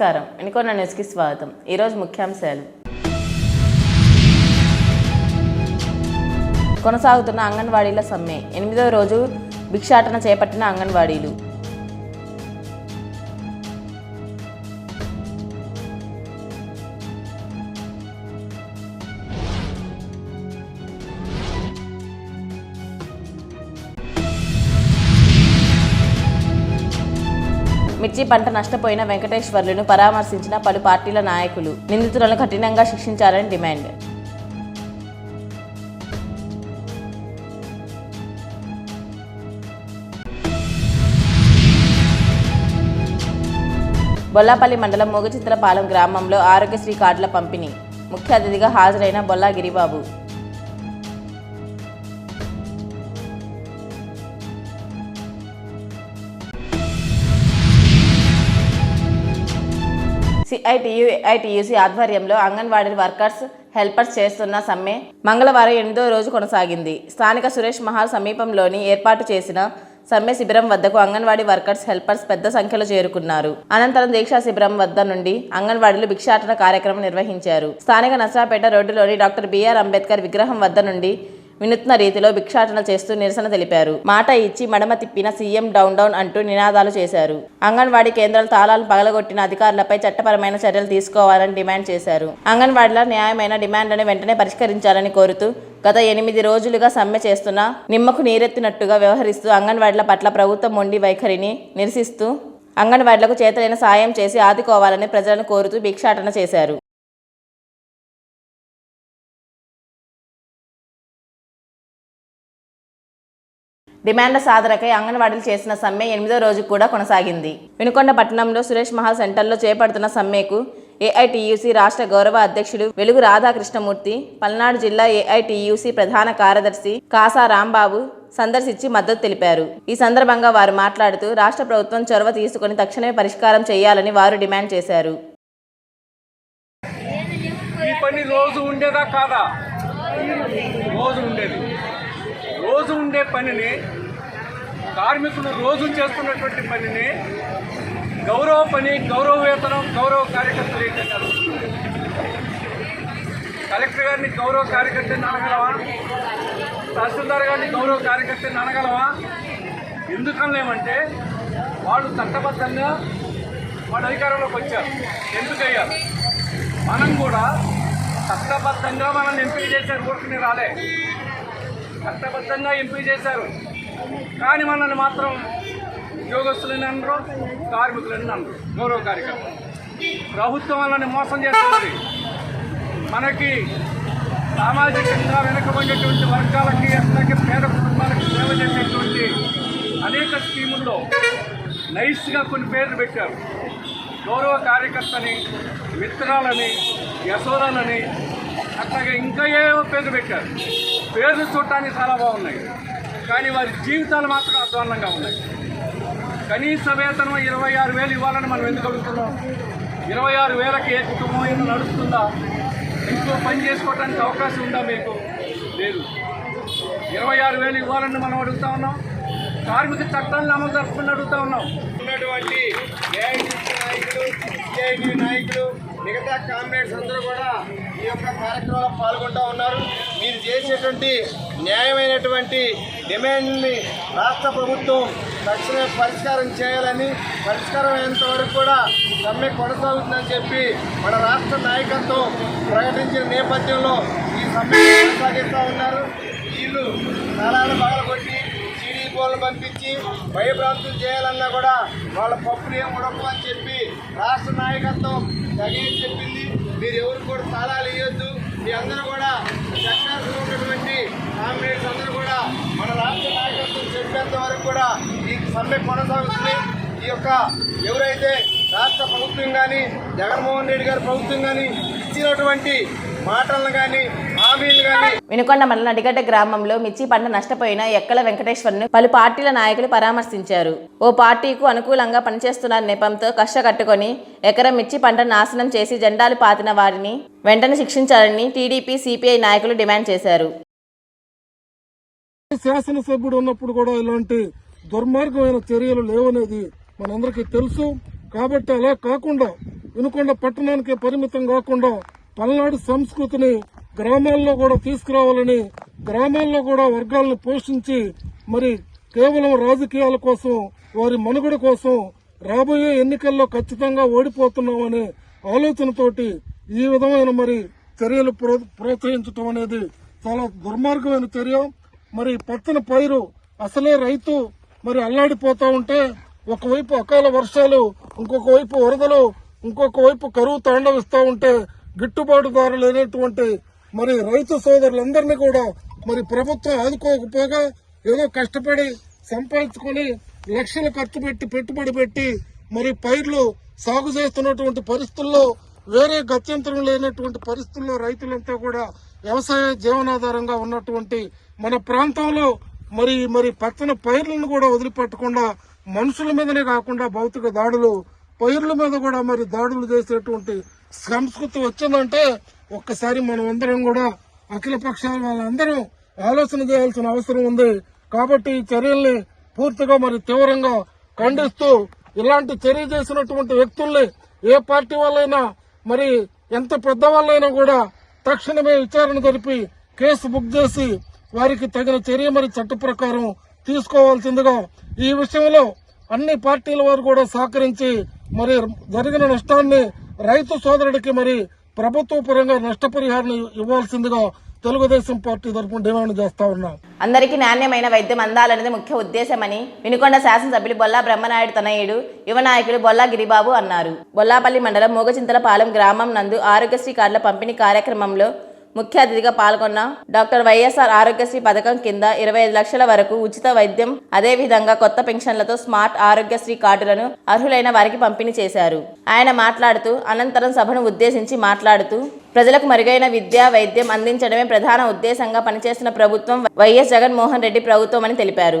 నమస్కారం. ఎన్నికొన్న న్యూస్కి స్వాగతం. ఈరోజు ముఖ్యాంశాలు. కొనసాగుతున్న అంగన్వాడీల సమ్మె. ఎనిమిదో రోజు భిక్షాటన చేపట్టిన అంగన్వాడీలు. మిర్చి పంట నష్టపోయిన వెంకటేశ్వర్లను పరామర్శించిన పలు పార్టీల నాయకులు. నిందితులను కఠినంగా శిక్షించాలని డిమాండ్. బొల్లాపల్లి మండలం మోగచిత్రపాలెం గ్రామంలో ఆరోగ్యశ్రీ కార్డుల పంపిణీ. ముఖ్య అతిథిగా హాజరైన బొల్లా గిరిబాబు. సిఐటియు ఐటీయూసీ ఆధ్వర్యంలో అంగన్వాడీ వర్కర్స్ హెల్పర్స్ చేస్తున్న సమ్మె మంగళవారం ఎనిమిదో రోజు కొనసాగింది. స్థానిక సురేష్ మహల్ సమీపంలోని ఏర్పాటు చేసిన సమ్మె శిబిరం వద్దకు అంగన్వాడీ వర్కర్స్ హెల్పర్స్ పెద్ద సంఖ్యలో చేరుకున్నారు. అనంతరం దీక్షా శిబిరం వద్ద నుండి అంగన్వాడీలు భిక్షాటన కార్యక్రమం నిర్వహించారు. స్థానిక నసరాపేట రోడ్డులోని డాక్టర్ బిఆర్ అంబేద్కర్ విగ్రహం వద్ద నుండి వినూత్న రీతిలో భిక్షాటన చేస్తూ నిరసన తెలిపారు. మాట ఇచ్చి మడమ తిప్పిన సీఎం డౌన్ డౌన్ అంటూ నినాదాలు చేశారు. అంగన్వాడీ కేంద్రాల తాళాలు పగలగొట్టిన అధికారులపై చట్టపరమైన చర్యలు తీసుకోవాలని డిమాండ్ చేశారు. అంగన్వాడీల న్యాయమైన డిమాండ్లను వెంటనే పరిష్కరించాలని కోరుతూ గత ఎనిమిది రోజులుగా సమ్మె చేస్తున్న నిమ్మకు నీరెత్తినట్టుగా వ్యవహరిస్తూ అంగన్వాడీల పట్ల ప్రభుత్వం మొండి వైఖరిని నిరసిస్తూ అంగన్వాడీలకు చేతలైన సాయం చేసి ఆదుకోవాలని ప్రజలను కోరుతూ భిక్షాటన చేశారు. డిమాండ్ల సాధనకై అంగన్వాడీలు చేసిన సమ్మె ఎనిమిదో రోజు కూడా కొనసాగింది. వినుకొండ పట్టణంలో సురేష్ మహల్ సెంటర్లో చేపడుతున్న సమ్మెకు ఏఐటియుసి రాష్ట్ర గౌరవ అధ్యక్షుడు వెలుగు రాధాకృష్ణమూర్తి పల్నాడు జిల్లా ఏఐటియుసి ప్రధాన కార్యదర్శి కాసా రాంబాబు సందర్శించి మద్దతు తెలిపారు. ఈ సందర్భంగా వారు మాట్లాడుతూ రాష్ట్ర ప్రభుత్వం చొరవ తీసుకుని తక్షణమే పరిష్కారం చేయాలని వారు డిమాండ్ చేశారు. ఈ పని రోజు ఉండేదా కాదా? రోజు ఉండేది. రోజు ఉండే పనిని కార్మికులు రోజు చేస్తున్నటువంటి పనిని గౌరవ పని గౌరవ వేతనం గౌరవ కార్యకర్తలు ఏంటంటే కలెక్టర్ గారిని గౌరవ కార్యకర్తని అనగలవా తహసీల్దార్ గారిని గౌరవ కార్యకర్తని అనగలవా ఎందుకనలేమంటే వాళ్ళు చట్టబద్ధంగా వాళ్ళ అధికారంలోకి వచ్చారు. ఎందుకయ్యారు మనం కూడా చట్టబద్ధంగా మనల్ని ఎంపిక చేశారు ఊరికి రాలే. చట్టబద్ధంగా ఎంపిక చేశారు. కానీ మనల్ని మాత్రం ఉద్యోగస్తులని అనరు కార్మికులని అనరు. గౌరవ కార్యక్రమం ప్రభుత్వం వాళ్ళని మోసం చేస్తుంది మనకి సామాజికంగా వెనుకబడినటువంటి వర్గాలకి అట్లాగే పేద కుటుంబాలకు సేవ చేసేటువంటి అనేక స్కీముల్లో నైస్గా కొన్ని పేర్లు పెట్టారు. గౌరవ కార్యకర్తని మిత్రాలని యశోరాలని అట్లాగే ఇంకా ఏవో పేర్లు పెట్టారు? పేర్లు చూడటానికి చాలా బాగున్నాయి. కానీ వారి జీవితాలు మాత్రం అధ్వాన్నంగా ఉన్నాయి. కనీస వేతనం ఇరవై ఆరు వేలు ఇవ్వాలని మనం ఎందుకు అడుగుతున్నాం? ఇరవై ఆరు వేలకి ఏ కుటుంబం అయినా నడుస్తుందా? ఇంట్లో పని చేసుకోవడానికి అవకాశం ఉందా మీకు? లేదు. ఇరవై ఆరు వేలు ఇవ్వాలని మనం అడుగుతా ఉన్నాం. కార్మిక చట్టాలను అమలు జరుపుకుని అడుగుతా ఉన్నాం. ఉన్నటువంటి ఏఐటీసీ నాయకులు సిఐటి నాయకులు మిగతా కామ్రేడ్స్ అందరూ కూడా ఈ యొక్క కార్యక్రమంలో పాల్గొంటూ ఉన్నారు. మీరు చేసేటువంటి న్యాయమైనటువంటి డిమాండ్ని రాష్ట్ర ప్రభుత్వం తక్షణమే పరిష్కారం చేయాలని పరిష్కారం అయ్యేంత వరకు కూడా సమ్మె కొనసాగుతుందని చెప్పి మన రాష్ట్ర నాయకత్వం ప్రకటించిన నేపథ్యంలో ఈ సమ్మె కొనసాగిస్తూ ఉన్నారు. వీళ్ళు స్థలాలు పగలగొట్టి సీడీ పోలు పంపించి భయభ్రాంతులు చేయాలన్నా కూడా వాళ్ళ పప్పులు ఏం ఉడకు అని చెప్పి రాష్ట్ర నాయకత్వం తగిన చెప్పింది. మీరు ఎవరు కూడా స్థలాలు ఇవ్వద్దు మీ అందరూ కూడా సెక్టార్స్లో ఉన్నటువంటి కామ్రేడ్స్ అందరూ కూడా మన రాష్ట్ర నాయకత్వం చెప్పేంత వరకు కూడా ఈ సమ్మె కొనసాగుతుంది. ఈ యొక్క ఎవరైతే రాష్ట్ర ప్రభుత్వం కానీ జగన్మోహన్ రెడ్డి గారి ప్రభుత్వం కానీ ఇచ్చినటువంటి మాటలను కానీ వినుకొండ మండలం నడిగడ్డ గ్రామంలో మిర్చి పంట నష్టపోయిన ఎక్కల వెంకటేశ్వర్ను పలు పార్టీల నాయకులు పరామర్శించారు. ఓ పార్టీకు అనుకూలంగా పనిచేస్తున్న నెపంతో కష్ట కట్టుకొని ఎకరం మిర్చి పంట నాశనం చేసి జెండాలు పాతిన వారిని వెంటనే శిక్షించాలని టీడీపీ సిపిఐ నాయకులు డిమాండ్ చేశారు. శాసనసభ్యుడు ఉన్నప్పుడు కూడా ఇలాంటి దుర్మార్గమైన చర్యలు లేవనేది మనందరికీ తెలుసు. కాబట్టి అలా కాకుండా వినుకొండ పట్టణానికి పరిమితం కాకుండా పల్నాడు సంస్కృతిని గ్రామాల్లో కూడా తీసుకురావాలని గ్రామాల్లో కూడా వర్గాలను పోషించి మరి కేవలం రాజకీయాల కోసం వారి మనుగడ కోసం రాబోయే ఎన్నికల్లో ఖచ్చితంగా ఓడిపోతున్నామనే ఆలోచనతోటి ఈ విధమైన మరి చర్యలు ప్రో- అనేది చాలా దుర్మార్గమైన చర్య. మరి పచ్చని పైరు అసలే రైతు మరి అల్లాడిపోతా ఉంటే ఒకవైపు అకాల వర్షాలు ఇంకొక వైపు వరదలు ఇంకొక వైపు కరువు తాండవిస్తూ ఉంటే గిట్టుబాటు ధర లేనటువంటి మరి రైతు సోదరులందరినీ కూడా మరి ప్రభుత్వం ఆదుకోకపోగా ఏదో కష్టపడి సంపాదించుకొని లక్షలు ఖర్చు పెట్టి పెట్టుబడి పెట్టి మరి పైర్లు సాగు చేస్తున్నటువంటి పరిస్థితుల్లో వేరే గత్యంతరం లేనటువంటి పరిస్థితుల్లో రైతులంతా కూడా వ్యవసాయ జీవనాధారంగా ఉన్నటువంటి మన ప్రాంతంలో మరి మరి పచ్చని పైర్లను కూడా వదిలిపెట్టకుండా మనుషుల మీదనే కాకుండా భౌతిక దాడులు పైర్ల మీద కూడా మరి దాడులు చేసేటువంటి సంస్కృతి వచ్చిందంటే ఒక్కసారి మనం అందరం కూడా అఖిల పక్షాల వాళ్ళందరం ఆలోచన చేయాల్సిన అవసరం ఉంది. కాబట్టి ఈ చర్యల్ని పూర్తిగా మరి తీవ్రంగా ఖండిస్తూ ఇలాంటి చర్య చేసినటువంటి వ్యక్తుల్ని ఏ పార్టీ వాళ్ళైనా మరి ఎంత పెద్దవాళ్ళైనా కూడా తక్షణమే విచారణ జరిపి కేసు బుక్ చేసి వారికి తగిన చర్య మరి చట్ట ప్రకారం తీసుకోవాల్సిందిగా ఈ విషయంలో అన్ని పార్టీల వారు కూడా సహకరించి మరి జరిగిన నష్టాన్ని రైతు సోదరుడికి మరి ప్రభుత్వ పరంగా నష్టపరిహారం ఇవ్వాల్సిందిగా తెలుగుదేశం పార్టీ తరఫున డిమాండ్ చేస్తా ఉన్నాం. అందరికీ నాణ్యమైన వైద్యం అందాలనేది ముఖ్య ఉద్దేశమని వినుకొండ శాసనసభ్యులు బొల్లా బ్రహ్మనాయుడు తనయుడు యువ నాయకులు బొల్లా గిరిబాబు అన్నారు. బొల్లాపల్లి మండలం మూగచింతలపాలెం గ్రామం నందు ఆరోగ్యశ్రీ కార్డుల పంపిణీ కార్యక్రమంలో ముఖ్య అతిథిగా పాల్గొన్న డాక్టర్ వైఎస్ఆర్ ఆరోగ్యశ్రీ పథకం కింద ఇరవై ఐదు లక్షల వరకు ఉచిత వైద్యం అదేవిధంగా కొత్త పెన్షన్లతో స్మార్ట్ ఆరోగ్యశ్రీ కార్డులను అర్హులైన వారికి పంపిణీ చేశారు. ఆయన మాట్లాడుతూ అనంతరం సభను ఉద్దేశించి మాట్లాడుతూ ప్రజలకు మెరుగైన విద్య వైద్యం అందించడమే ప్రధాన ఉద్దేశంగా పనిచేస్తున్న ప్రభుత్వం వైఎస్ జగన్మోహన్ రెడ్డి ప్రభుత్వం అని తెలిపారు.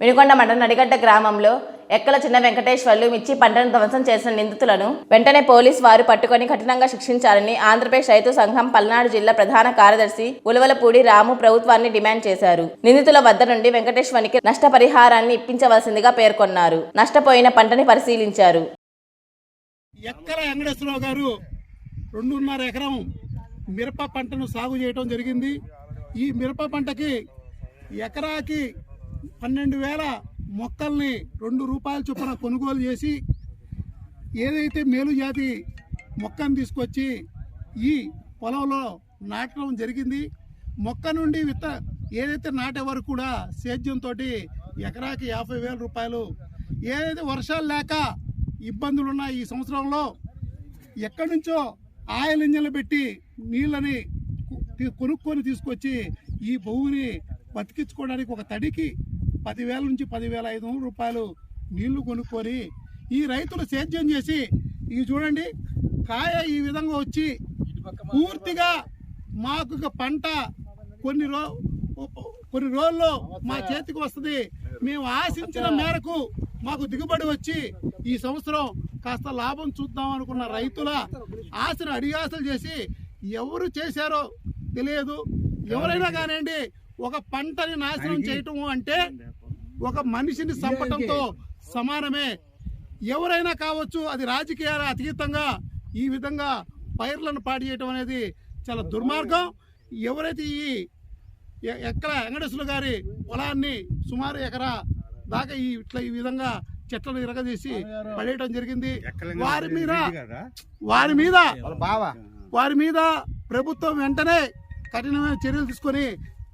వినుకొండ మండలం నడిగడ్డ గ్రామంలో ఎక్కల చిన్న వెంకటేశ్వర్లు మిర్చి పంటను ధ్వంసం చేసిన నిందితులను వెంటనే పోలీస్ వారు పట్టుకొని కఠినంగా శిక్షించాలని ఆంధ్రప్రదేశ్ రైతు సంఘం పల్నాడు జిల్లా ప్రధాన కార్యదర్శి ఉలవలపూడి రాము ప్రభుత్వాన్ని డిమాండ్ చేశారు. నిందితుల వద్ద నుండి వెంకటేశ్వరికి నష్టపరిహారాన్ని ఇప్పించవలసిందిగా పేర్కొన్నారు. నష్టపోయిన పంటని పరిశీలించారు. ఎక్కల వెంకటేశ్వరరావు గారు రెండున్నర ఎకరం మిరప పంటను సాగు చేయటం జరిగింది. ఈ మిరప పంటకి ఎకరాకి పన్నెండు వేల మొక్కల్ని రెండు రూపాయల చొప్పున కొనుగోలు చేసి ఏదైతే మేలు జాతి మొక్కను తీసుకొచ్చి ఈ పొలంలో నాటడం జరిగింది. మొక్క నుండి విత్త ఏదైతే నాటే వరకు కూడా సేద్యంతో ఎకరాకి యాభై వేల రూపాయలు. ఏదైతే వర్షాలు లేక ఇబ్బందులున్న ఈ సంవత్సరంలో ఎక్కడి నుంచో ఆయిల్ ఇంజన్లు పెట్టి నీళ్ళని కొనుక్కొని తీసుకొచ్చి ఈ భూమిని బతికించుకోవడానికి ఒక తడికి పదివేల నుంచి పదివేల ఐదు వందల రూపాయలు నీళ్ళు కొనుక్కొని ఈ రైతులు సేద్యం చేసి ఇవి చూడండి కాయ ఈ విధంగా వచ్చి పూర్తిగా మాకు పంట కొన్ని రో కొన్ని రోజుల్లో మా చేతికి వస్తుంది. మేము ఆశించిన మేరకు మాకు దిగుబడి వచ్చి ఈ సంవత్సరం కాస్త లాభం చూద్దాం అనుకున్న రైతుల ఆశను అడిగాసలు చేసి ఎవరు చేశారో తెలియదు. ఎవరైనా కానివ్వండి ఒక పంటని నాశనం చేయటం అంటే ఒక మనిషిని చంపటంతో సమానమే. ఎవరైనా కావచ్చు అది రాజకీయాల అతీతంగా ఈ విధంగా పైర్లను పాడు చేయటం అనేది చాలా దుర్మార్గం. ఎవరైతే ఈ ఎక్కడ వెంకటేశ్వర గారి పొలాన్ని సుమారు ఎకరా దాకా ఈ ఇట్లా ఈ విధంగా చెట్లను ఇరగదీసి పడేయటం జరిగింది. వారి మీద వారి మీద వారి మీద ప్రభుత్వం వెంటనే కఠినమైన చర్యలు తీసుకొని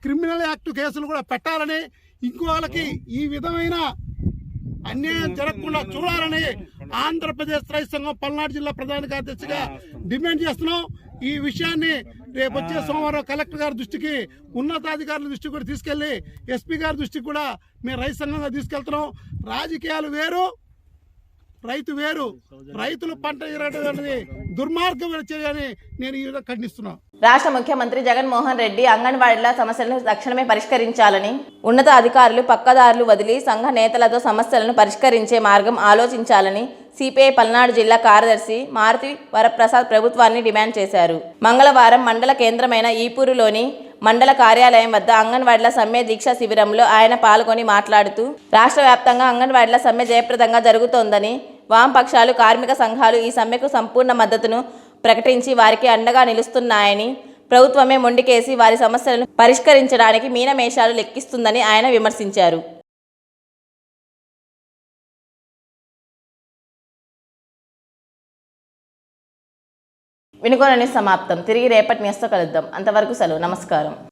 క్రిమినల్ యాక్ట్ కేసులు కూడా పెట్టాలని ఇంకో వాళ్ళకి ఈ విధమైన అన్యాయం జరగకుండా చూడాలని ఆంధ్రప్రదేశ్ రైతు సంఘం పల్నాడు జిల్లా ప్రధాన కార్యదర్శిగా డిమాండ్ చేస్తున్నాం. ఈ విషయాన్ని రేపు వచ్చే సోమవారం కలెక్టర్ గారి దృష్టికి ఉన్నతాధికారుల దృష్టికి కూడా తీసుకెళ్ళి ఎస్పీ గారి దృష్టికి కూడా మేము రైతు సంఘంగా తీసుకెళ్తున్నాం. రాజకీయాలు వేరు రైతు వేరు. రైతులు పంట ఇరగడం అనేది దుర్మార్గమైన చర్య అని నేను ఈ విధంగా ఖండిస్తున్నాను రాష్ట్ర ముఖ్యమంత్రి జగన్మోహన్ రెడ్డి అంగన్వాడీల సమస్యలను తక్షణమే పరిష్కరించాలని ఉన్నత అధికారులు పక్కదారులు వదిలి సంఘ నేతలతో సమస్యలను పరిష్కరించే మార్గం ఆలోచించాలని సిపిఐ పల్నాడు జిల్లా కార్యదర్శి మారుతి వరప్రసాద్ ప్రభుత్వాన్ని డిమాండ్ చేశారు. మంగళవారం మండల కేంద్రమైన ఈపూరులోని మండల కార్యాలయం వద్ద అంగన్వాడీల సమ్మె దీక్షా శిబిరంలో ఆయన పాల్గొని మాట్లాడుతూ రాష్ట్ర వ్యాప్తంగా అంగన్వాడీల సమ్మె జయప్రదంగా జరుగుతోందని వామపక్షాలు కార్మిక సంఘాలు ఈ సమ్మెకు సంపూర్ణ మద్దతును ప్రకటించి వారికి అండగా నిలుస్తున్నాయని ప్రభుత్వమే మొండికేసి వారి సమస్యలను పరిష్కరించడానికి మీనమేషాలు లెక్కిస్తుందని ఆయన విమర్శించారు. వినుకోనని సమాప్తం. తిరిగి రేపటి న్యూస్తో కలుద్దాం. అంతవరకు సెలవు. నమస్కారం.